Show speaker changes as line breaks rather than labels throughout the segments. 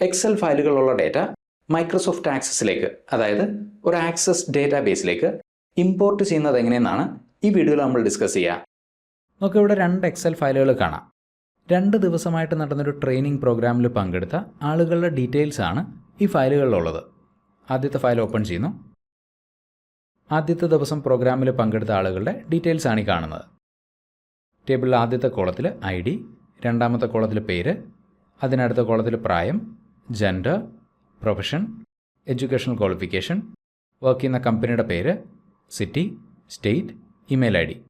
Excel ഫയലുകളുള്ള data Microsoft ആക്സസിലേക്ക് അതായത് ഒരു ആക്സസ് ഡേറ്റാബേസിലേക്ക് ഇമ്പോർട്ട് ചെയ്യുന്നത് എങ്ങനെയെന്നാണ് ഈ വീഡിയോയിൽ നമ്മൾ ഡിസ്കസ് ചെയ്യുക നമുക്ക് ഇവിടെ രണ്ട് എക്സൽ ഫയലുകൾ കാണാം. രണ്ട് ദിവസമായിട്ട് നടന്നൊരു ട്രെയിനിങ് പ്രോഗ്രാമിൽ പങ്കെടുത്ത ആളുകളുടെ ഡീറ്റെയിൽസ് ആണ് ഈ ഫയലുകളിലുള്ളത്. ആദ്യത്തെ ഫയൽ ഓപ്പൺ ചെയ്യുന്നു. ആദ്യത്തെ ദിവസം പ്രോഗ്രാമിൽ പങ്കെടുത്ത ആളുകളുടെ ഡീറ്റെയിൽസ് ആണ് ഈ കാണുന്നത്. ടേബിളിൽ ആദ്യത്തെ കോളത്തിൽ ഐ ഡി രണ്ടാമത്തെ കോളത്തിൽ പേര് അതിനടുത്ത കോളത്തിൽ പ്രായം gender profession educational qualification work ചെയ്യുന്ന കമ്പനിയുടെ പേര് city state email I D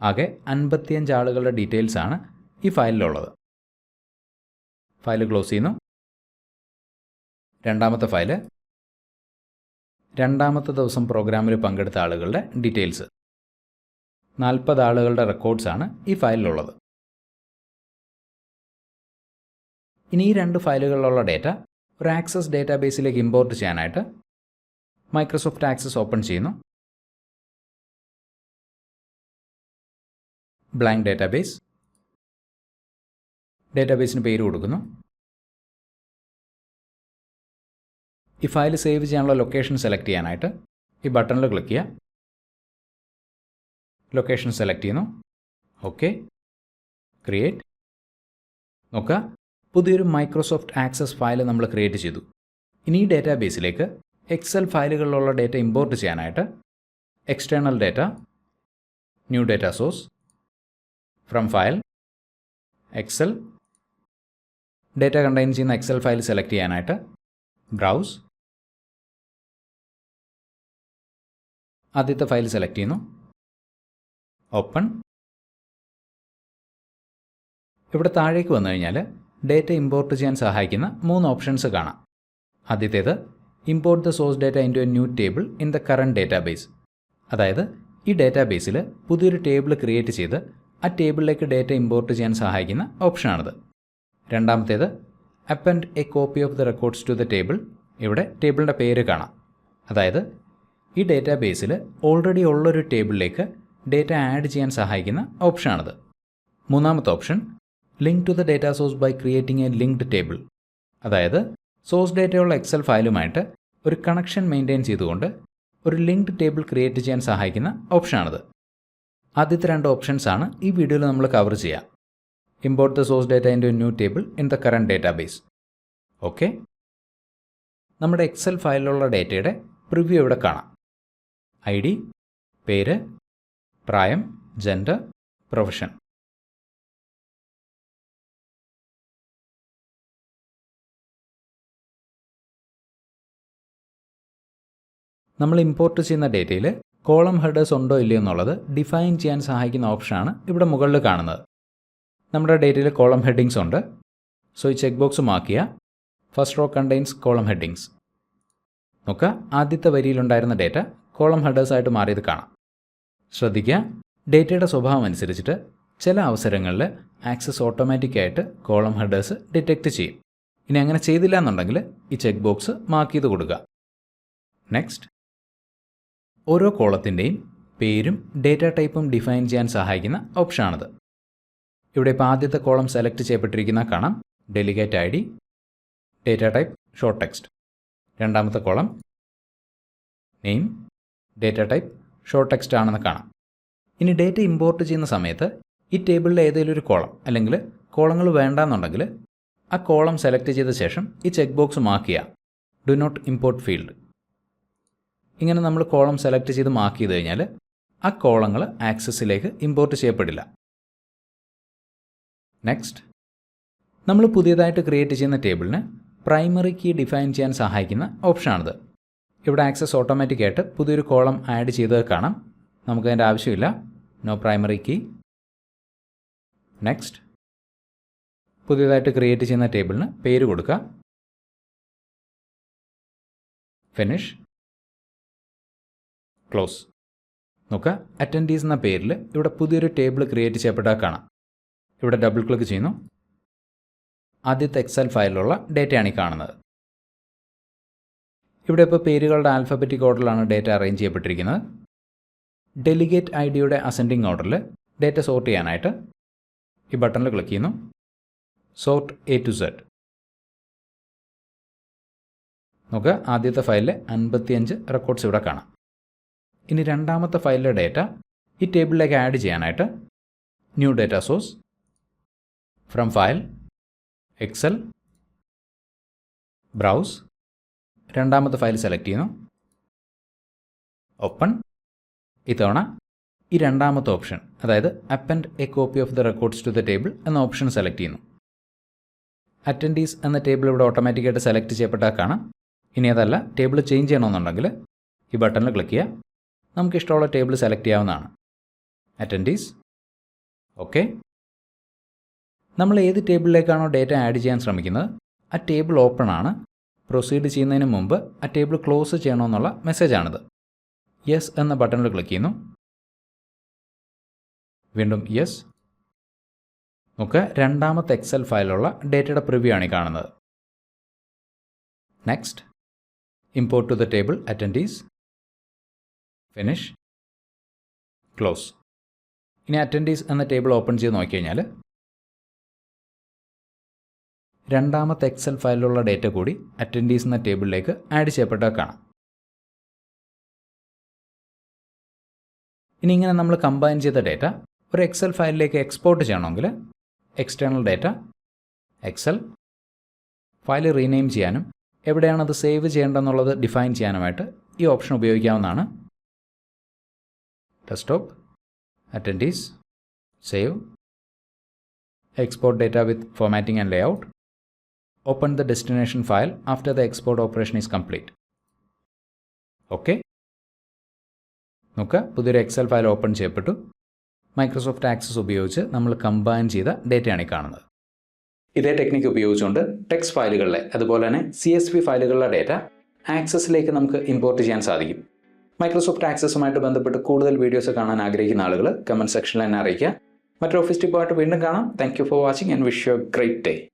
ആകെ അൻപത്തിയഞ്ച് ആളുകളുടെ ഡീറ്റെയിൽസ് ആണ് ഈ ഫയലിലുള്ളത്. ഫയൽ ക്ലോസ് ചെയ്യുന്നു. രണ്ടാമത്തെ ഫയൽ രണ്ടാമത്തെ ദിവസം പ്രോഗ്രാമിൽ പങ്കെടുത്ത ആളുകളുടെ ഡീറ്റെയിൽസ് നാൽപ്പത് ആളുകളുടെ റെക്കോർഡ്സ് ആണ് ഈ ഫയലിലുള്ളത്. ഇനി ഈ രണ്ട് ഫയലുകളിലുള്ള ഡേറ്റ ഒരു ആക്സസ് ഡേറ്റാബേസിലേക്ക് ഇമ്പോർട്ട് ചെയ്യാനായിട്ട് മൈക്രോസോഫ്റ്റ് ആക്സസ് ഓപ്പൺ ചെയ്യുന്നു. Blank database. ഡേറ്റാബേസിന് പേര് കൊടുക്കുന്നു. ഈ ഫയൽ സേവ് ചെയ്യാനുള്ള ലൊക്കേഷൻ സെലക്ട് ചെയ്യാനായിട്ട് ഈ ബട്ടണിൽ ക്ലിക്ക് ചെയ്യുക ലൊക്കേഷൻ സെലക്ട് ചെയ്യുന്നു. ഓക്കെ. ക്രിയേറ്റ്. നോക്കുക. പുതിയൊരു മൈക്രോസോഫ്റ്റ് ആക്സസ് ഫയൽ നമ്മൾ ക്രിയേറ്റ് ചെയ്തു. ഇനി ഈ ഡേറ്റാബേസിലേക്ക് എക്സൽ ഫയലുകളിലുള്ള ഡേറ്റ ഇമ്പോർട്ട് ചെയ്യാനായിട്ട് external data new data source from file Excel data contain ചെയ്യുന്ന എക്സൽ ഫയൽ സെലക്ട് ചെയ്യാനായിട്ട് ബ്രൗസ് ആദ്യത്തെ ഫയൽ സെലക്ട് ചെയ്യുന്നു ഓപ്പൺ. ഇവിടെ താഴേക്ക് വന്നു കഴിഞ്ഞാൽ ഡേറ്റ ഇമ്പോർട്ട് ചെയ്യാൻ സഹായിക്കുന്ന മൂന്ന് ഓപ്ഷൻസ് കാണാം. ആദ്യത്തേത് import the source data into a new table in the current database അതായത് ഈ ഡേറ്റാബേസിൽ പുതിയൊരു ടേബിൾ ക്രിയേറ്റ് ചെയ്ത് ആ ടേബിളിലേക്ക് ഡേറ്റ ഇമ്പോർട്ട് ചെയ്യാൻ സഹായിക്കുന്ന ഓപ്ഷനാണിത്. രണ്ടാമത്തേത് append a copy of the records to the table ഇവിടെ ടേബിളിന്റെ പേര് കാണാം. അതായത് ഈ ഡേറ്റാബേസിൽ ഓൾറെഡി ഉള്ളൊരു ടേബിളിലേക്ക് ഡേറ്റ ആഡ് ചെയ്യാൻ സഹായിക്കുന്ന ഓപ്ഷനാണിത്. മൂന്നാമത്തെ option link to the data source by creating a linked table അതായത് സോഴ്സ് ഡേറ്റയുള്ള എക്സൽ ഫയലുമായിട്ട് ഒരു കണക്ഷൻ മെയിന്റെയിൻ ചെയ്തുകൊണ്ട് ഒരു ലിങ്ക്ഡ് ടേബിൾ ക്രിയേറ്റ് ചെയ്യാൻ സഹായിക്കുന്ന ഓപ്ഷനാണിത് ആദ്യത്തെ രണ്ട് ഓപ്ഷൻസ് ആണ് ഈ വീഡിയോയിൽ നമ്മൾ കവർ ചെയ്യുക import the source data in new table in the current database okay നമ്മുടെ എക്സൽ ഫയലിലുള്ള ഡേറ്റയുടെ പ്രിവ്യൂ ഇവിടെ കാണാം. ഐ ഡി പേര് പ്രായം ജെൻഡർ പ്രൊഫഷൻ നമ്മൾ ഇമ്പോർട്ട് ചെയ്യുന്ന ഡേറ്റയിൽ കോളം ഹെഡേഴ്സ് ഉണ്ടോ ഇല്ലയോ എന്നുള്ളത് ഡിഫൈൻ ചെയ്യാൻ സഹായിക്കുന്ന ഓപ്ഷനാണ് ഇവിടെ മുകളിൽ കാണുന്നത്. നമ്മുടെ ഡേറ്റയിൽ കോളം ഹെഡിങ്സ് ഉണ്ട്. സോ ഈ check box മാക്കിയ first row contains column headings നോക്കുക. ആദ്യത്തെ വരിയിലുണ്ടായിരുന്ന ഡേറ്റ കോളം ഹെഡേഴ്സ് ആയിട്ട് മാറിയത് കാണാം. ശ്രദ്ധിക്കുക. ഡേറ്റയുടെ സ്വഭാവം അനുസരിച്ചിട്ട് ചില അവസരങ്ങളിൽ ആക്സസ് ഓട്ടോമാറ്റിക്കായിട്ട് കോളം ഹെഡേഴ്സ് ഡിറ്റക്റ്റ് ചെയ്യും. ഇനി അങ്ങനെ ചെയ്തില്ല എന്നുണ്ടെങ്കിൽ ഈ ചെക്ക് ബോക്സ് മാർക്ക് ചെയ്ത് കൊടുക്കുക. നെക്സ്റ്റ് ഓരോ കോളത്തിന്റെയും പേരും ഡേറ്റ ടൈപ്പും ഡിഫൈൻ ചെയ്യാൻ സഹായിക്കുന്ന ഓപ്ഷനാണിത്. ഇവിടെ ഇപ്പോൾ ആദ്യത്തെ കോളം സെലക്ട് ചെയ്യപ്പെട്ടിരിക്കുന്ന കാണാം. Delegate I D data type short text. രണ്ടാമത്തെ column name data type short text ആണെന്ന് കാണാം. ഇനി ഡേറ്റ ഇമ്പോർട്ട് ചെയ്യുന്ന സമയത്ത് ഈ ടേബിളിലെ ഏതെങ്കിലും ഒരു കോളം അല്ലെങ്കിൽ കോളങ്ങൾ വേണ്ടാന്നുണ്ടെങ്കിൽ ആ കോളം സെലക്ട് ചെയ്ത ശേഷം ഈ ചെക്ക് ബോക്സ് മാർക്ക് ചെയ്യുക. Do not import field. ഇങ്ങനെ നമ്മൾ കോളം സെലക്ട് ചെയ്ത് മാർക്ക് ചെയ്ത് കഴിഞ്ഞാൽ ആ കോളങ്ങൾ ആക്സസിലേക്ക് ഇമ്പോർട്ട് ചെയ്യപ്പെടില്ല. നെക്സ്റ്റ് നമ്മൾ പുതിയതായിട്ട് ക്രിയേറ്റ് ചെയ്യുന്ന ടേബിളിന് പ്രൈമറി കീ ഡിഫൈൻ ചെയ്യാൻ സഹായിക്കുന്ന ഓപ്ഷനാണിത് ഇവിടെ ആക്സസ് ഓട്ടോമാറ്റിക്കായിട്ട് പുതിയൊരു കോളം ആഡ് ചെയ്തത് കാണാം. നമുക്കതിന്റെ ആവശ്യമില്ല. നോ പ്രൈമറി കീ നെക്സ്റ്റ് പുതിയതായിട്ട് ക്രിയേറ്റ് ചെയ്യുന്ന ടേബിളിന് പേര് കൊടുക്കുക. Finish close. നോക്കുക അറ്റൻഡീസ് എന്ന പേരിൽ ഇവിടെ പുതിയൊരു ടേബിൾ ക്രിയേറ്റ് ചെയ്യപ്പെട്ടാൽ കാണാം. ഇവിടെ ഡബിൾ ക്ലിക്ക് ചെയ്യുന്നു. ആദ്യത്തെ എക്സൽ ഫയലിലുള്ള ഡേറ്റയാണ് ഈ കാണുന്നത്. ഇവിടെ ഇപ്പോൾ പേരുകളുടെ ആൽഫബറ്റിക് ഓർഡറിലാണ് ഡേറ്റ അറേഞ്ച് ചെയ്യപ്പെട്ടിരിക്കുന്നത്. ഡെലിഗേറ്റ് ഐ ഡിയുടെ അസെൻഡിങ് ഓർഡറിൽ ഡേറ്റ സോർട്ട് ചെയ്യാനായിട്ട് ഈ ബട്ടണിൽ ക്ലിക്ക് ചെയ്യുന്നു. സോർട്ട് എ ടു സെഡ് നോക്കുക ആദ്യത്തെ ഫയലിൽ അൻപത്തിയഞ്ച് റെക്കോർഡ്സ് ഇവിടെ കാണാം. ഇനി രണ്ടാമത്തെ ഫയലിലെ ഡേറ്റ ഈ ടേബിളിലേക്ക് ആഡ് ചെയ്യാനായിട്ട് new data source from file Excel browse രണ്ടാമത്തെ ഫയൽ സെലക്ട് ചെയ്യുന്നു. ഓപ്പൺ. ഇത്തവണ ഈ രണ്ടാമത്തെ ഓപ്ഷൻ അതായത് append a copy of the records to the table എന്ന ഓപ്ഷൻ സെലക്ട് ചെയ്യുന്നു. അറ്റൻഡീസ് എന്ന ടേബിൾ ഇവിടെ ഓട്ടോമാറ്റിക്കായിട്ട് സെലക്ട് ചെയ്യപ്പെട്ടാൽ കാണാം. ഇനി അതല്ല ടേബിൾ ചേഞ്ച് ചെയ്യണമെന്നുണ്ടെങ്കിൽ ഈ ബട്ടണിൽ ക്ലിക്ക് ചെയ്യുക. നമുക്ക് ഇഷ്ടമുള്ള ടേബിൾ സെലക്ട് ചെയ്യാവുന്നതാണ്. അറ്റൻഡീസ് ഓക്കെ നമ്മൾ ഏത് ടേബിളിലേക്കാണോ ഡേറ്റ ആഡ് ചെയ്യാൻ ശ്രമിക്കുന്നത്? ആ ടേബിൾ ഓപ്പൺ ആണ്. പ്രൊസീഡ് ചെയ്യുന്നതിന് മുമ്പ് ആ ടേബിൾ ക്ലോസ് ചെയ്യണമെന്നുള്ള മെസ്സേജാണിത്. യെസ് എന്ന ബട്ടണിൽ ക്ലിക്ക് ചെയ്യുന്നു. വീണ്ടും യെസ് നമുക്ക് രണ്ടാമത്തെ എക്സൽ ഫയലുള്ള ഡേറ്റയുടെ പ്രിവ്യൂ ആണ് കാണുന്നത്. Next import to the table attendees finish close ഇനി അറ്റൻഡീസ് എന്ന ടേബിൾ ഓപ്പൺ ചെയ്ത് നോക്കിക്കഴിഞ്ഞാൽ രണ്ടാമത്തെ എക്സൽ ഫയലിലുള്ള ഡേറ്റ കൂടി അറ്റൻഡീസ് എന്ന ടേബിളിലേക്ക് ആഡ് ചെയ്യപ്പെട്ട കാണാം. ഇനി ഇങ്ങനെ നമ്മൾ കമ്പൈൻ ചെയ്ത ഡേറ്റ ഒരു എക്സൽ ഫയലിലേക്ക് എക്സ്പോർട്ട് ചെയ്യണമെങ്കിൽ external data Excel file rename ചെയ്യാനും എവിടെയാണ് അത് സേവ് ചെയ്യേണ്ടതെന്നുള്ളത് ഡിഫൈൻ ചെയ്യാനുമായിട്ട് ഈ ഓപ്ഷൻ ഉപയോഗിക്കാവുന്നതാണ്. Desktop attendees, save, export data with formatting and layout. Open the destination file after the export operation is complete. Okay. നോക്കുക പുതിയൊരു എക്സൽ ഫയൽ ഓപ്പൺ ചെയ്യപ്പെട്ടു Microsoft Access ഉപയോഗിച്ച് നമ്മൾ കമ്പൈൻ ചെയ്ത ഡേറ്റയാണ് ഈ കാണുന്നത് ഇതേ ടെക്നിക്ക് ഉപയോഗിച്ചുകൊണ്ട് ടെക്സ്റ്റ് ഫയലുകളിലെ അതുപോലെ തന്നെ സി എസ് ഫയലുകളിലെ ഡേറ്റ ആക്സസിലേക്ക് നമുക്ക് ഇമ്പോർട്ട് ചെയ്യാൻ സാധിക്കും മൈക്രോസോഫ്റ്റ് ആക്സസുമായിട്ട് ബന്ധപ്പെട്ട് കൂടുതൽ വീഡിയോസ് കാണാൻ ആഗ്രഹിക്കുന്ന ആളുകൾ കമന്റ് സെക്ഷനിൽ തന്നെ അറിയിക്കുക. മറ്റൊരു ഓഫീസ് ടിപ്പായിട്ട് വീണ്ടും കാണാം. Thank for watching and wish you great day